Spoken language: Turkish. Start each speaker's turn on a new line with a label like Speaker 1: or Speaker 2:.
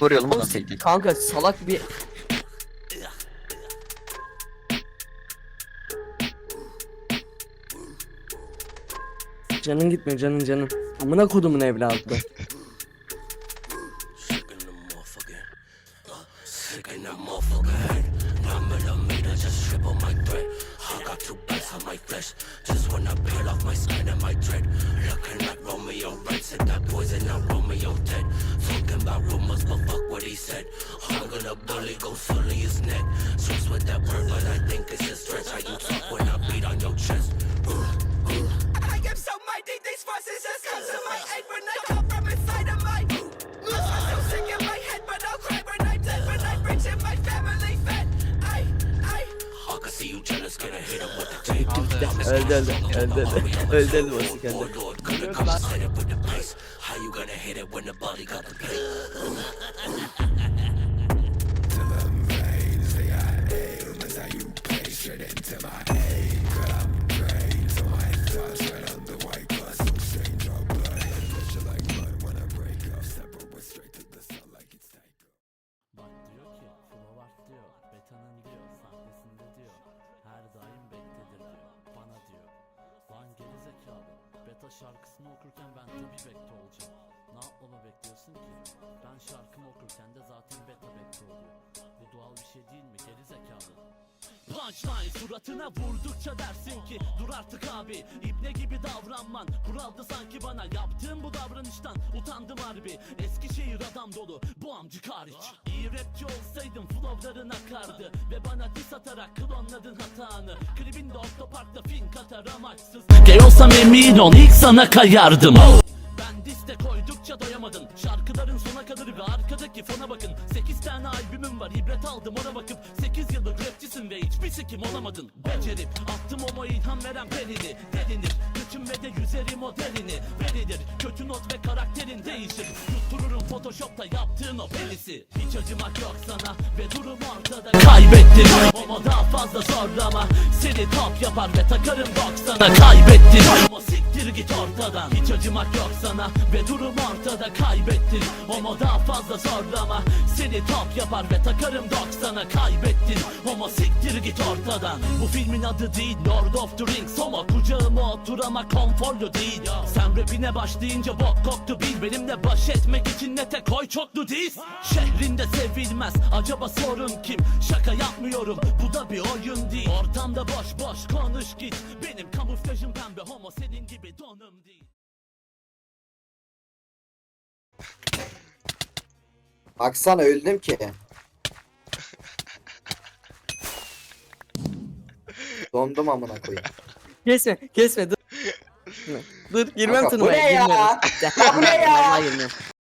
Speaker 1: Mu nasıl ilgili?
Speaker 2: Kanka salak bir Canın gitmiyor canın canın. Amına kodumun evladı.
Speaker 3: Talking about rumors, but fuck what he said. Hung on a bully, go sully his neck. Stress with that word, but I think it's a stretch. How you talk when I beat on your chest?
Speaker 4: I am so mighty, these forces just come to my
Speaker 3: apron. The tape.
Speaker 2: öldü öldü öldü öldü öldü öldü
Speaker 5: Beta şarkısını okurken ben tabi bekte olacağım. Ne yapmamı bekliyorsun ki? Ben şarkımı okurken de zaten beta bekte oluyor. Bu doğal bir şey değil mi? zekalı Punchline. Suratına vurdukça dersin ki Dur artık abi ibne gibi davranman. Kuraldı sanki bana yaptığım bu davranıştan. Utandım harbi Eskişehir adam dolu bu amcık hariç. İyi rapçi olsaydım flowların akardı Ve bana diss atarak klonladın hatanı. Klibinde otoparkta fink atar amaçsız. Gay olsam emin ol ilk sana kayardım ve arkadaki fona bakın. 8 tane albümüm var ibret aldım ona bakıp 8 yıllık rapçisin ve hiçbir sikim olamadın. Becerip attım o ilham veren pelini Derinir gücüm ve de yüzerim o derini Verilir kötü not ve karakterin değişir. Yuttururum photoshopta yaptığın o pelisi. Hiç acımak yok sana ve durum ortada. Kaybettin. Ama daha fazla zorlama. Seni top yapar ve takarım 90'a Kaybettin. Ama siktir git ortadan. Hiç acımak yok sana ve durum ortada. Kaybettin. Ama daha fazla zorlama. Seni top yapar ve takarım 90'a Kaybettin. Ama siktir git ortadan. Bu filmin adı değil. Lord of the Rings. Ama kucağıma otur ama konforlu değil. Sen rapine başlayınca bok koktu bil. Benimle baş etmek için ne tek koy çoklu diz. Şehrinde sevilmez. Acaba sorun kim? Şaka yapmıyorum. Bu da bir oyun değil. Ortamda boş boş konuş git. Benim kamuflajım pembe. Homo senin gibi donum değil.
Speaker 6: Baksana öldüm ki. Dondum amına koyayım.
Speaker 2: Kesme kesme dur. Dur girmem
Speaker 6: Kanka, bu
Speaker 2: turnuvaya
Speaker 6: ne ya?
Speaker 2: girmiyorum.
Speaker 6: bu ne ya?
Speaker 2: Vallahi girmiyorum.